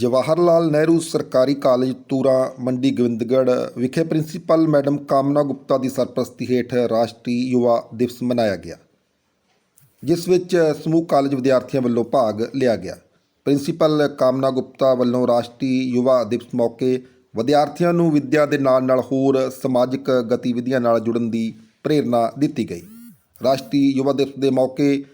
ਜਵਾਹਰ ਲਾਲ ਨਹਿਰੂ ਸਰਕਾਰੀ ਕਾਲਜ ਤੂਰਾ, ਮੰਡੀ ਗੋਬਿੰਦਗੜ੍ਹ ਵਿਖੇ principal madam ਕਾਮਨਾ ਗੁਪਤਾ ਦੀ ਸਰਪ੍ਰਸਤੀ ਹੇਠ ਰਾਸ਼ਟਰੀ ਯੁਵਾ ਦਿਵਸ ਮਨਾਇਆ ਗਿਆ, ਜਿਸ ਵਿੱਚ ਸਮੂਹ ਕਾਲਜ ਵਿਦਿਆਰਥੀਆਂ ਵੱਲੋਂ ਭਾਗ ਲਿਆ ਗਿਆ। ਪ੍ਰਿੰਸੀਪਲ ਕਾਮਨਾ ਗੁਪਤਾ ਵੱਲੋਂ ਰਾਸ਼ਟਰੀ ਯੁਵਾ ਦਿਵਸ ਮੌਕੇ ਵਿਦਿਆਰਥੀਆਂ ਨੂੰ ਵਿੱਦਿਆ ਦੇ ਨਾਲ-ਨਾਲ ਹੋਰ ਸਮਾਜਿਕ ਗਤੀਵਿਧੀਆਂ ਨਾਲ ਜੁੜਨ ਦੀ ਪ੍ਰੇਰਣਾ ਦਿੱਤੀ ਗਈ। ਰਾਸ਼ਟਰੀ ਯੁਵਾ ਦਿਵਸ ਦੇ ਮੌਕੇ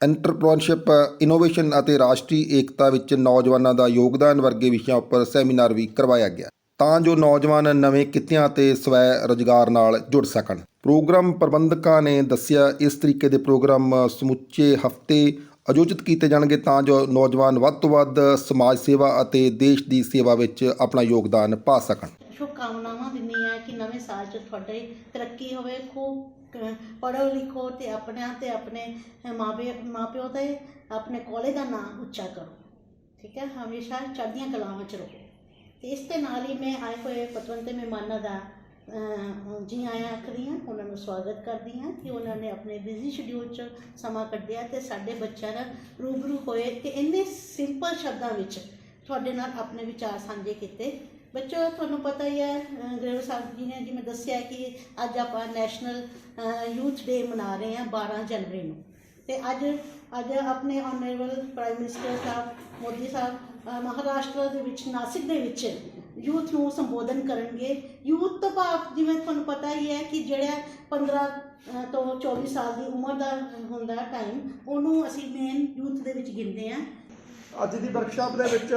ਐਂਟਰਪ੍ਰੈਨਰਸ਼ਿਪ, ਇਨੋਵੇਸ਼ਨ ਅਤੇ ਰਾਸ਼ਟਰੀ ਏਕਤਾ ਵਿੱਚ ਨੌਜਵਾਨਾਂ ਦਾ ਯੋਗਦਾਨ ਵਰਗੇ ਵਿਸ਼ਿਆਂ ਉੱਪਰ ਸੈਮੀਨਾਰ ਵੀ ਕਰਵਾਇਆ ਗਿਆ। ਤਾਂ ਜੋ ਨੌਜਵਾਨ ਨਵੇਂ ਕਿੱਤਿਆਂ 'ਤੇ ਸਵੈ ਰੁਜ਼ਗਾਰ ਨਾਲ ਜੁੜ ਸਕਣ। ਪ੍ਰੋਗਰਾਮ ਪ੍ਰਬੰਧਕਾਂ ਨੇ ਦੱਸਿਆ, ਇਸ ਤਰੀਕੇ ਦੇ ਪ੍ਰੋਗਰਾਮ ਸਮੁੱਚੇ ਹਫ਼ਤੇ ਆਯੋਜਿਤ ਕੀਤੇ ਜਾਣਗੇ ਤਾਂ ਜੋ ਨੌਜਵਾਨ ਵੱਧ ਤੋਂ ਵੱਧ ਸਮਾਜ ਸੇਵਾ ਅਤੇ ਦੇਸ਼ ਦੀ ਸੇਵਾ ਵਿੱਚ ਆਪਣਾ ਯੋਗਦਾਨ ਪਾ ਸਕਣ। ਸ਼ੁਭਕਾਮਨਾਵਾਂ ਦਿੰਦੀ ਹਾਂ ਕਿ ਨਵੇਂ ਸਾਲ 'ਚ ਤੁਹਾਡੀ ਤਰੱਕੀ ਹੋਵੇ। ਖੂਬ ਪੜ੍ਹੋ ਲਿਖੋ ਤੇ ਆਪਣਿਆਂ ਤੇ ਆਪਣੇ ਮਾਪੇ ਮਾਪਿਓ ਤੇ ਆਪਣੇ ਕਾਲਜ ਦਾ ਨਾਮ ਉੱਚਾ ਕਰੋ। ਠੀਕ ਹੈ? ਹਮੇਸ਼ਾ ਚੜ੍ਹਦੀਆਂ ਕਲਾਵਾਂ 'ਚ ਰਹੋ। ਤੇ ਇਸ ਦੇ ਨਾਲ ਹੀ ਮੈਂ ਆਏ ਹੋਏ ਪਤਵੰਤੇ ਮਹਿਮਾਨਾਂ ਦਾ ਜੀ ਆਇਆਂ ਆਖਦੀ ਹਾਂ, ਉਹਨਾਂ ਨੂੰ ਸਵਾਗਤ ਕਰਦੀ ਹਾਂ ਕਿ ਉਹਨਾਂ ਨੇ ਆਪਣੇ ਬਿਜ਼ੀ ਸ਼ਡਿਊਲ 'ਚ ਸਮਾਂ ਕੱਢਿਆ ਤੇ ਸਾਡੇ ਬੱਚਿਆਂ ਨਾਲ ਰੂਬਰੂ ਹੋਏ ਤੇ ਇੰਨੇ ਸਿੰਪਲ ਸ਼ਬਦਾਂ ਵਿੱਚ ਤੁਹਾਡੇ ਨਾਲ ਆਪਣੇ ਵਿਚਾਰ ਸਾਂਝੇ ਕੀਤੇ। ਬੱਚੋ, ਤੁਹਾਨੂੰ ਪਤਾ ਹੀ ਹੈ ਗ੍ਰੇਵ ਸਾਹਿਬ ਜੀ ਨੇ ਜਿਵੇਂ ਦੱਸਿਆ ਕਿ ਅੱਜ ਆਪਾਂ ਨੈਸ਼ਨਲ ਯੂਥ ਡੇ ਮਨਾ ਰਹੇ ਹਾਂ 12 ਜਨਵਰੀ ਨੂੰ। ਤੇ ਅੱਜ ਅੱਜ ਆਪਣੇ ਆਨਰੇਬਲ ਪ੍ਰਾਈਮ ਮਿਨਿਸਟਰ ਸਾਹਿਬ, ਮੋਦੀ ਸਾਹਿਬ ਮਹਾਰਾਸ਼ਟਰ ਦੇ ਵਿੱਚ, ਨਾਸਿਕ ਦੇ ਵਿੱਚ ਯੂਥ ਨੂੰ ਸੰਬੋਧਨ ਕਰਨਗੇ। ਯੂਥ ਤੋਂ ਭਾਵ ਜਿਵੇਂ ਤੁਹਾਨੂੰ ਪਤਾ ਹੀ ਹੈ ਕਿ ਜਿਹੜਾ 15 ਤੋਂ 24 ਸਾਲ ਦੀ ਉਮਰ ਦਾ ਹੁੰਦਾ ਟਾਈਮ ਉਹਨੂੰ ਅਸੀਂ ਮੇਨ ਯੂਥ ਦੇ ਵਿੱਚ ਗਿਣਦੇ ਹਾਂ। ਅੱਜ ਦੀ ਵਰਕਸ਼ਾਪ ਦੇ ਵਿੱਚ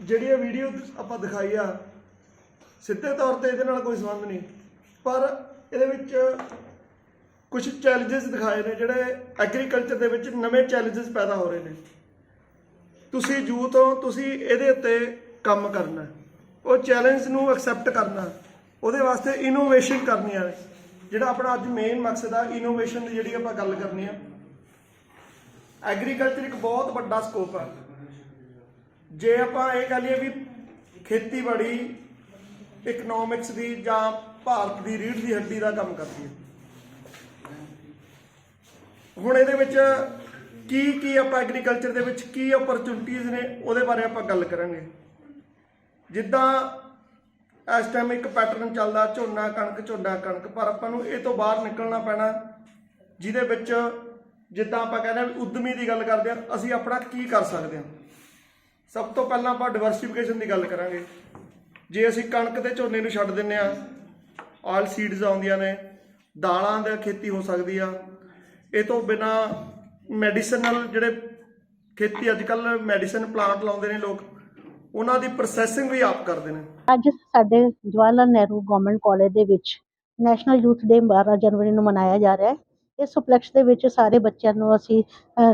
ਜਿਹੜੀ ਇਹ ਵੀਡੀਓ ਆਪਾਂ ਦਿਖਾਈ ਆ, ਸਿੱਧੇ ਤੌਰ ਤੇ ਇਹਦੇ ਨਾਲ ਕੋਈ ਸੰਬੰਧ ਨਹੀਂ। ਪਰ ਇਹਦੇ ਵਿੱਚ ਕੁਝ ਚੈਲੰਜਸ ਦਿਖਾਏ ਨੇ, ਜਿਹੜੇ ਐਗਰੀਕਲਚਰ ਦੇ ਵਿੱਚ ਨਵੇਂ ਚੈਲੰਜਸ ਪੈਦਾ ਹੋ ਰਹੇ ਨੇ। ਤੁਸੀਂ ਯੂਥ ਹੋ, ਤੁਸੀਂ ਇਹਦੇ ਉੱਤੇ ਕੰਮ ਕਰਨਾ ਉਹ ਚੈਲੰਜ ਨੂੰ ਐਕਸੈਪਟ ਕਰਨਾ ਉਹਦੇ ਵਾਸਤੇ ਇਨੋਵੇਸ਼ਨ ਕਰਨੀ ਆ ਜਿਹੜਾ ਆਪਣਾ ਅੱਜ ਮੇਨ ਮਕਸਦ ਆ ਇਨੋਵੇਸ਼ਨ ਦੀ ਜਿਹੜੀ ਆਪਾਂ ਗੱਲ ਕਰਨੀ ਆ। ਐਗਰੀਕਲਚਰ ਇੱਕ ਬਹੁਤ ਵੱਡਾ ਸਕੋਪ ਆ। ਜੇ ਆਪਾਂ ਇਹ ਕਹ ਲਈਏ ਵੀ ਖੇਤੀਬਾੜੀ ਇਕਨੋਮਿਕਸ ਦੀ ਜਾਂ ਭਾਰਤ ਦੀ ਰੀੜ ਦੀ ਹੱਡੀ ਦਾ ਕੰਮ ਕਰਦੀ ਹੈ। ਹੁਣ ਇਹਦੇ ਵਿੱਚ ਕੀ ਕੀ ਆਪਾਂ ਐਗਰੀਕਲਚਰ ਦੇ ਵਿੱਚ ਕੀ ਓਪਰਚੁਨਿਟੀਆਂ ਨੇ, ਉਹਦੇ ਬਾਰੇ ਆਪਾਂ ਗੱਲ ਕਰਾਂਗੇ। ਜਿੱਦਾਂ ਇਸ ਟਾਈਮ ਇੱਕ ਪੈਟਰਨ ਚੱਲਦਾ, ਝੋਨਾ, ਕਣਕ ਝੋਨਾ, ਕਣਕ, ਪਰ ਆਪਾਂ ਨੂੰ ਇਹ ਤੋਂ ਬਾਹਰ ਨਿਕਲਣਾ ਪੈਣਾ, ਜਿਹਦੇ ਵਿੱਚ ਜਿੱਦਾਂ ਆਪਾਂ ਕਹਿੰਦੇ ਆ ਵੀ ਉਦਮੀ ਦੀ ਗੱਲ ਕਰਦੇ ਆ ਅਸੀਂ ਆਪਣਾ ਕੀ ਕਰ ਸਕਦੇ ਹਾਂ? ਸਭ ਤੋਂ ਪਹਿਲਾਂ ਆਪਾਂ ਡਿਵਰਸੀਫਿਕੇਸ਼ਨ ਦੀ ਗੱਲ ਕਰਾਂਗੇ। ਜੇ ਅਸੀਂ ਕਣਕ ਤੇ ਝੋਨੇ ਨੂੰ ਛੱਡ ਦਿੰਨੇ ਆ ਆਲ ਸੀਡਸ ਆਉਂਦੀਆਂ ਨੇ, ਦਾਲਾਂ ਦੀ ਖੇਤੀ ਹੋ ਸਕਦੀ ਆ। ਇਹ ਤੋਂ ਬਿਨਾ ਮੈਡੀਸਨਲ ਜਿਹੜੇ ਖੇਤੀ ਅੱਜ ਕੱਲ ਮੈਡੀਸਨ ਪਲਾਂਟ ਲਾਉਂਦੇ ਨੇ ਲੋਕ, ਉਹਨਾਂ ਦੀ ਪ੍ਰੋਸੈਸਿੰਗ ਵੀ ਆਪ ਕਰਦੇ ਨੇ। ਅੱਜ ਸਾਡੇ ਜਵਾਹਰ ਲਾਲ ਨਹਿਰੂ ਗਵਰਨਮੈਂਟ ਕਾਲਜ ਦੇ ਵਿੱਚ ਨੈਸ਼ਨਲ ਯੂਥ ਡੇ 12 ਜਨਵਰੀ ਨੂੰ ਮਨਾਇਆ ਜਾ ਰਿਹਾ ਹੈ। ਇਸ ਉਪਲਕਸ਼ ਦੇ ਵਿੱਚ ਸਾਰੇ ਬੱਚਿਆਂ ਨੂੰ ਅਸੀਂ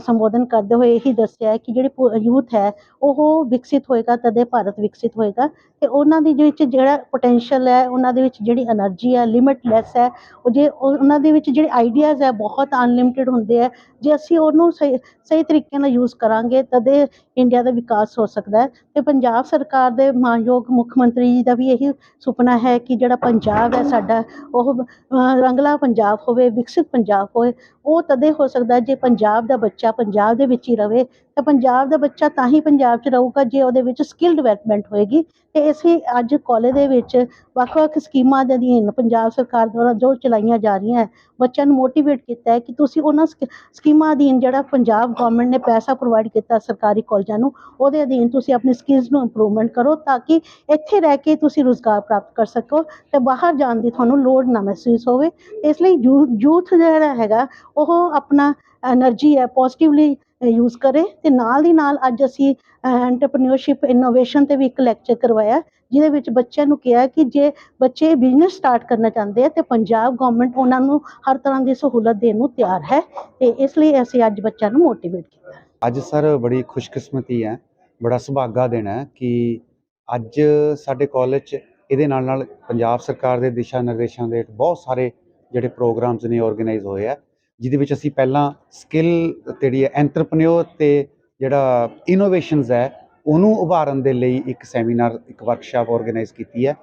ਸੰਬੋਧਨ ਕਰਦੇ ਹੋਏ ਇਹੀ ਦੱਸਿਆ ਕਿ ਜਿਹੜੇ ਯੂਥ ਹੈ, ਉਹ ਵਿਕਸਿਤ ਹੋਏਗਾ ਤਦੇ ਭਾਰਤ ਵਿਕਸਿਤ ਹੋਏਗਾ ਤੇ ਉਹਨਾਂ ਦੇ ਵਿੱਚ ਜਿਹੜਾ ਪੋਟੈਂਸ਼ੀਅਲ ਹੈ, ਉਹਨਾਂ ਦੇ ਵਿੱਚ ਜਿਹੜੀ એનર્ਜੀ ਹੈ ਲਿਮਿਟਲੈਸ ਹੈ, ਉਹ ਜੇ ਉਹਨਾਂ ਦੇ ਵਿੱਚ ਜਿਹੜੇ ਆਈਡੀਆਜ਼ ਹੈ, ਬਹੁਤ ਅਨਲਿਮਿਟਿਡ ਹੁੰਦੇ ਹੈ, ਜੇ ਅਸੀਂ ਉਹਨੂੰ ਸਹੀ ਸਹੀ ਤਰੀਕੇ ਨਾਲ ਯੂਜ਼ ਕਰਾਂਗੇ ਤਦੇ ਇੰਡੀਆ ਦਾ ਵਿਕਾਸ ਹੋ ਸਕਦਾ ਹੈ ਤੇ ਪੰਜਾਬ ਸਰਕਾਰ ਦੇ ਮਾਨਯੋਗ ਮੁੱਖ ਮੰਤਰੀ ਜੀ ਦਾ ਵੀ ਇਹੀ ਸੁਪਨਾ ਹੈ ਕਿ ਜਿਹੜਾ ਪੰਜਾਬ ਹੈ ਸਾਡਾ, ਉਹ ਰੰਗਲਾ ਪੰਜਾਬ ਹੋਵੇ, ਵਿਕਸਿਤ ਪੰਜਾਬ ਹੋਵੇ ਉਹ ਤਦੇ ਹੋ ਸਕਦਾ ਜੇ ਪੰਜਾਬ ਦਾ ਬੱਚਾ ਪੰਜਾਬ ਦੇ ਵਿੱਚ ਹੀ ਰਵੇ ਤਾਂ ਪੰਜਾਬ ਦਾ ਬੱਚਾ ਤਾਂ ਹੀ ਪੰਜਾਬ 'ਚ ਰਹੂਗਾ ਜੇ ਉਹਦੇ ਵਿੱਚ ਸਕਿੱਲ ਡਿਵੈਲਪਮੈਂਟ ਹੋਏਗੀ। ਤੇ ਅਸੀਂ ਅੱਜ ਕਾਲਜ ਦੇ ਵਿੱਚ ਵੱਖ-ਵੱਖ ਸਕੀਮਾਂ ਦੇ ਅਧੀਨ ਪੰਜਾਬ ਸਰਕਾਰ ਦੁਆਰਾ ਜੋ ਚਲਾਈਆਂ ਜਾ ਰਹੀਆਂ ਹੈ, ਬੱਚਿਆਂ ਨੂੰ ਮੋਟੀਵੇਟ ਕੀਤਾ ਹੈ ਕਿ ਤੁਸੀਂ ਉਹਨਾਂ ਸਕ- ਸਕੀਮਾਂ ਅਧੀਨ ਜਿਹੜਾ ਪੰਜਾਬ ਗਵਰਨਮੈਂਟ ਨੇ ਪੈਸਾ ਪ੍ਰੋਵਾਈਡ ਕੀਤਾ ਸਰਕਾਰੀ ਕਾਲਜਾਂ ਨੂੰ, ਉਹਦੇ ਅਧੀਨ ਤੁਸੀਂ ਆਪਣੀ ਸਕਿੱਲਸ ਨੂੰ ਇੰਪਰੂਵਮੈਂਟ ਕਰੋ ਤਾਂ ਕਿ ਇੱਥੇ ਰਹਿ ਕੇ ਤੁਸੀਂ ਰੁਜ਼ਗਾਰ ਪ੍ਰਾਪਤ ਕਰ ਸਕੋ ਤੇ ਬਾਹਰ ਜਾਣ ਦੀ ਤੁਹਾਨੂੰ ਲੋੜ ਨਾ ਮਹਿਸੂਸ ਹੋਵੇ। ਇਸ ਲਈ ਯੂਥ ਜਿਹੜਾ ਹੈਗਾ, ਉਹ ਆਪਣਾ એનર્જી ਹੈ ਪੋਜ਼ਿਟਿਵਲੀ ਯੂਜ਼ ਕਰੇ। ਤੇ ਨਾਲ ਦੀ ਨਾਲ ਅੱਜ ਅਸੀਂ ਐਂਟਰਪ੍ਰੀਨਿਓਰਸ਼ਿਪ ਇਨੋਵੇਸ਼ਨ ਤੇ ਵੀ ਇੱਕ ਲੈਕਚਰ ਕਰਵਾਇਆ, ਜਿਹਦੇ ਵਿੱਚ ਬੱਚਿਆਂ ਨੂੰ ਕਿਹਾ ਕਿ ਜੇ ਬੱਚੇ ਬਿਜ਼ਨਸ ਸਟਾਰਟ ਕਰਨਾ ਚਾਹੁੰਦੇ ਆ, ਤੇ ਪੰਜਾਬ ਗਵਰਨਮੈਂਟ ਉਹਨਾਂ ਨੂੰ ਹਰ ਤਰ੍ਹਾਂ ਦੀ ਸਹੂਲਤ ਦੇਣ ਨੂੰ ਤਿਆਰ ਹੈ। ਤੇ ਇਸ ਲਈ ਅਸੀਂ ਅੱਜ ਬੱਚਿਆਂ ਨੂੰ ਮੋਟੀਵੇਟ ਕੀਤਾ। ਅੱਜ ਸਰ ਬੜੀ ਖੁਸ਼ਕਿਸਮਤੀ ਹੈ, ਬੜਾ ਸੁਭਾਗਾ ਦੇਣਾ ਕਿ ਅੱਜ ਸਾਡੇ ਕਾਲਜ 'ਚ ਇਹਦੇ ਨਾਲ ਨਾਲ ਪੰਜਾਬ ਸਰਕਾਰ ਦੇ ਦਿਸ਼ਾ ਨਿਰਦੇਸ਼ਾਂ ਦੇ ਬਹੁਤ ਸਾਰੇ ਜਿਹੜੇ ਪ੍ਰੋਗਰਾਮਸ ਨੇ ਆਰਗੇਨਾਈਜ਼ ਹੋਏ ਆ ਜਿਹਦੇ ਵਿੱਚ ਅਸੀਂ ਪਹਿਲਾਂ ਸਕਿੱਲ ਜਿਹੜੀ ਹੈ ਐਂਟਰਪ੍ਰੀਨਿਓਰ ਤੇ ਜਿਹੜਾ ਇਨੋਵੇਸ਼ਨਸ ਹੈ, ਉਹਨੂੰ ਉਭਾਰਨ ਦੇ ਲਈ ਇੱਕ ਸੈਮੀਨਾਰ ਇੱਕ ਵਰਕਸ਼ਾਪ ਆਰਗੇਨਾਈਜ਼ ਕੀਤੀ ਹੈ।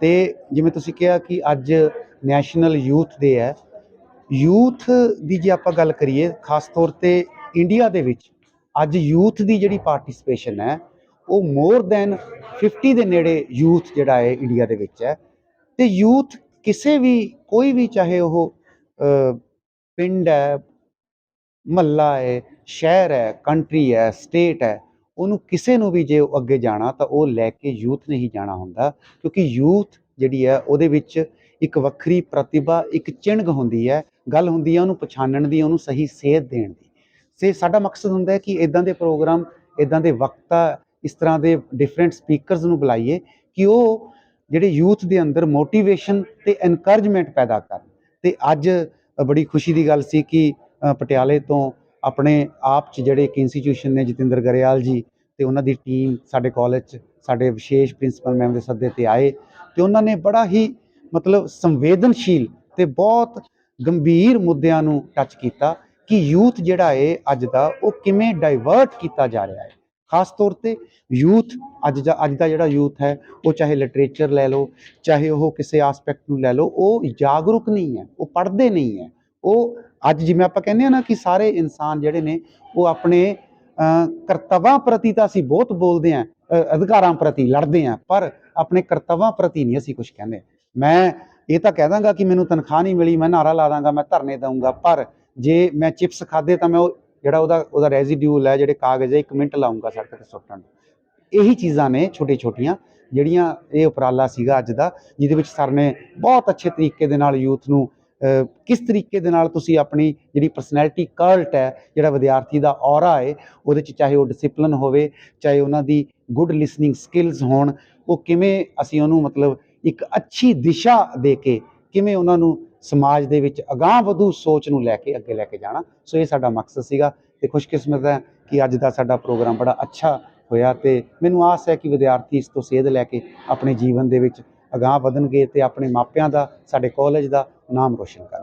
ਤੇ ਜਿਵੇਂ ਤੁਸੀਂ ਕਿਹਾ ਕਿ ਅੱਜ ਨੈਸ਼ਨਲ ਯੂਥ ਡੇ ਹੈ ਯੂਥ ਦੀ ਜੇ ਆਪਾਂ ਗੱਲ ਕਰੀਏ, ਖਾਸ ਤੌਰ ਤੇ ਇੰਡੀਆ ਦੇ ਵਿੱਚ, ਅੱਜ ਯੂਥ ਦੀ ਜਿਹੜੀ ਪਾਰਟਿਸਿਪੇਸ਼ਨ ਹੈ, ਉਹ ਮੋਰ ਦੈਨ 50 ਦੇ ਨੇੜੇ ਯੂਥ ਜਿਹੜਾ ਹੈ ਇੰਡੀਆ ਦੇ ਵਿੱਚ ਹੈ। ਤੇ ਯੂਥ ਕਿਸੇ ਵੀ, ਕੋਈ ਵੀ ਚਾਹੇ ਉਹ ਪਿੰਡ ਹੈ, ਮਹੱਲਾ ਹੈ, ਸ਼ਹਿਰ ਹੈ ਕੰਟਰੀ ਹੈ ਸਟੇਟ ਹੈ, ਉਹਨੂੰ ਕਿਸੇ ਨੂੰ ਵੀ ਜੇ ਉਹ ਅੱਗੇ ਜਾਣਾ ਤਾਂ ਉਹ ਲੈ ਕੇ ਯੂਥ ਨੇ ਹੀ ਜਾਣਾ ਹੁੰਦਾ ਕਿਉਂਕਿ ਯੂਥ ਜਿਹੜੀ ਹੈ ਉਹਦੇ ਵਿੱਚ ਇੱਕ ਵੱਖਰੀ ਪ੍ਰਤਿਭਾ, ਇੱਕ ਚਿੰਨ੍ਹ ਹੁੰਦੀ ਹੈ, ਗੱਲ ਹੁੰਦੀ ਹੈ ਉਹਨੂੰ ਪਛਾਣਨ ਦੀ, ਉਹਨੂੰ ਸਹੀ ਸੇਧ ਦੇਣ ਦੀ। ਸੇ ਸਾਡਾ ਮਕਸਦ ਹੁੰਦਾ ਹੈ ਕਿ ਇਦਾਂ ਦੇ ਪ੍ਰੋਗਰਾਮ ਇਦਾਂ ਦੇ ਵਕਤਾ, ਇਸ ਤਰ੍ਹਾਂ ਦੇ ਡਿਫਰੈਂਟ ਸਪੀਕਰਸ ਨੂੰ ਬੁਲਾਈਏ ਕਿ ਉਹ ਜਿਹੜੇ ਯੂਥ ਦੇ ਅੰਦਰ ਮੋਟੀਵੇਸ਼ਨ ਤੇ ਐਨਕਰੇਜਮੈਂਟ ਪੈਦਾ ਕਰਨ। ਤੇ ਅੱਜ ਬੜੀ ਖੁਸ਼ੀ ਦੀ ਗੱਲ ਸੀ ਕਿ ਪਟਿਆਲੇ ਤੋਂ ਆਪਣੇ ਆਪ ਚ ਜਿਹੜੇ ਇੱਕ ਇੰਸਟੀਚਿਊਸ਼ਨ ਨੇ ਜਤਿੰਦਰ ਗਰੇਵਾਲ ਜੀ ਤੇ ਉਹਨਾਂ ਦੀ ਟੀਮ ਸਾਡੇ ਕਾਲਜ ਚ, ਸਾਡੇ ਵਿਸ਼ੇਸ਼ ਪ੍ਰਿੰਸੀਪਲ ਮੈਮ ਦੇ ਸੱਦੇ ਤੇ ਆਏ ਤੇ ਉਹਨਾਂ ਨੇ ਬੜਾ ਹੀ ਮਤਲਬ ਸੰਵੇਦਨਸ਼ੀਲ ਤੇ ਬਹੁਤ ਗੰਭੀਰ ਮੁੱਦਿਆਂ ਨੂੰ ਟੱਚ ਕੀਤਾ ਕਿ ਯੂਥ ਜਿਹੜਾ ਹੈ ਅੱਜ ਦਾ ਉਹ ਕਿਵੇਂ ਡਾਈਵਰਟ ਕੀਤਾ ਜਾ ਰਿਹਾ ਹੈ ਖਾਸ ਤੌਰ ਤੇ ਯੂਥ ਅੱਜ ਦਾ ਅੱਜ ਦਾ ਜਿਹੜਾ ਯੂਥ ਹੈ ਉਹ ਚਾਹੇ ਲਿਟਰੇਚਰ ਲੈ ਲਓ ਚਾਹੇ ਉਹ ਕਿਸੇ ਐਸਪੈਕਟ ਨੂੰ ਲੈ ਲਓ ਉਹ ਜਾਗਰੂਕ ਨਹੀਂ ਹੈ ਉਹ ਪੜ੍ਹਦੇ ਨਹੀਂ ਹੈ। ਉਹ ਅੱਜ ਜਿਵੇਂ ਆਪਾਂ ਕਹਿੰਦੇ ਆ ਨਾ ਕਿ ਸਾਰੇ ਇਨਸਾਨ ਜਿਹੜੇ ਨੇ ਉਹ ਆਪਣੇ ਅ, ਕਰਤੱਵਾਂ ਪ੍ਰਤੀ ਤਾਂ ਅਸੀਂ ਬਹੁਤ ਬੋਲਦੇ ਆ ਅਧਿਕਾਰਾਂ ਪ੍ਰਤੀ ਲੜਦੇ ਆ ਪਰ ਆਪਣੇ ਕਰਤੱਵਾਂ ਪ੍ਰਤੀ ਨਹੀਂ ਅਸੀਂ ਕੁਝ ਕਹਿੰਦੇ। ਮੈਂ ਇਹ ਤਾਂ ਕਹਿ ਦਾਂਗਾ ਕਿ ਮੈਨੂੰ ਤਨਖਾਹ ਨਹੀਂ ਮਿਲੀ ਮੈਂ ਨਾਰਾ ਲਾ ਦਾਂਗਾ ਮੈਂ ਧਰਨੇ ਦਊਂਗਾ ਪਰ ਜੇ ਮੈਂ ਚਿਪਸ ਖਾਦੇ ਤਾਂ ਮੈਂ ਉਹ ਜਿਹੜਾ ਉਹਦਾ ਉਹਦਾ ਰੈਜ਼ੀਡਿਊਲ ਹੈ, ਜਿਹੜੇ ਕਾਗਜ਼ ਹੈ, ਇੱਕ ਮਿੰਟ ਲਾਉਂਗਾ ਸੜਕ ਤੇ ਸੁੱਟਣ ਇਹੀ ਚੀਜ਼ਾਂ ਨੇ ਛੋਟੇ ਛੋਟੀਆਂ ਜਿਹੜੀਆਂ ਇਹ ਉਪਰਾਲਾ ਸੀਗਾ ਅੱਜ ਦਾ, ਜਿਹਦੇ ਵਿੱਚ ਸਰ ਨੇ ਬਹੁਤ ਅੱਛੇ ਤਰੀਕੇ ਦੇ ਨਾਲ ਯੂਥ ਨੂੰ ਕਿਸ ਤਰੀਕੇ ਦੇ ਨਾਲ ਤੁਸੀਂ ਆਪਣੀ ਜਿਹੜੀ ਪਰਸਨੈਲਿਟੀ ਕਲਟ ਹੈ, ਜਿਹੜਾ ਵਿਦਿਆਰਥੀ ਦਾ ਔਰਾ ਹੈ, ਉਹਦੇ ਚ ਚਾਹੇ ਉਹ ਡਿਸਪਲਿਨ ਹੋਵੇ, ਚਾਹੇ ਉਹਨਾਂ ਦੀ ਗੁੱਡ ਲਿਸਨਿੰਗ ਸਕਿੱਲਸ ਹੋਣ, ਉਹ ਕਿਵੇਂ ਅਸੀਂ ਉਹਨੂੰ ਮਤਲਬ ਇੱਕ ਅੱਛੀ ਦਿਸ਼ਾ ਦੇ ਕੇ ਕਿਵੇਂ ਉਹਨਾਂ ਨੂੰ ਸਮਾਜ ਦੇ ਵਿੱਚ ਅਗਾਂਹ ਵਧੂ ਸੋਚ ਨੂੰ ਲੈ ਕੇ ਅੱਗੇ ਲੈ ਕੇ ਜਾਣਾ। ਸੋ ਇਹ ਸਾਡਾ ਮਕਸਦ ਸੀਗਾ ਤੇ ਖੁਸ਼ਕਿਸਮਤ ਹੈ ਕਿ ਅੱਜ ਦਾ ਸਾਡਾ ਪ੍ਰੋਗਰਾਮ ਬੜਾ ਅੱਛਾ ਹੋਇਆ ਤੇ ਮੈਨੂੰ ਆਸ ਹੈ ਕਿ ਵਿਦਿਆਰਥੀ ਇਸ ਤੋਂ ਸੇਧ ਲੈ ਕੇ ਆਪਣੇ ਜੀਵਨ ਦੇ ਵਿੱਚ ਅਗਾਂਹ ਵਧਣਗੇ ਤੇ ਆਪਣੇ ਮਾਪਿਆਂ ਦਾ, ਸਾਡੇ ਕਾਲਜ ਦਾ ਨਾਮ ਰੋਸ਼ਨ ਕਰ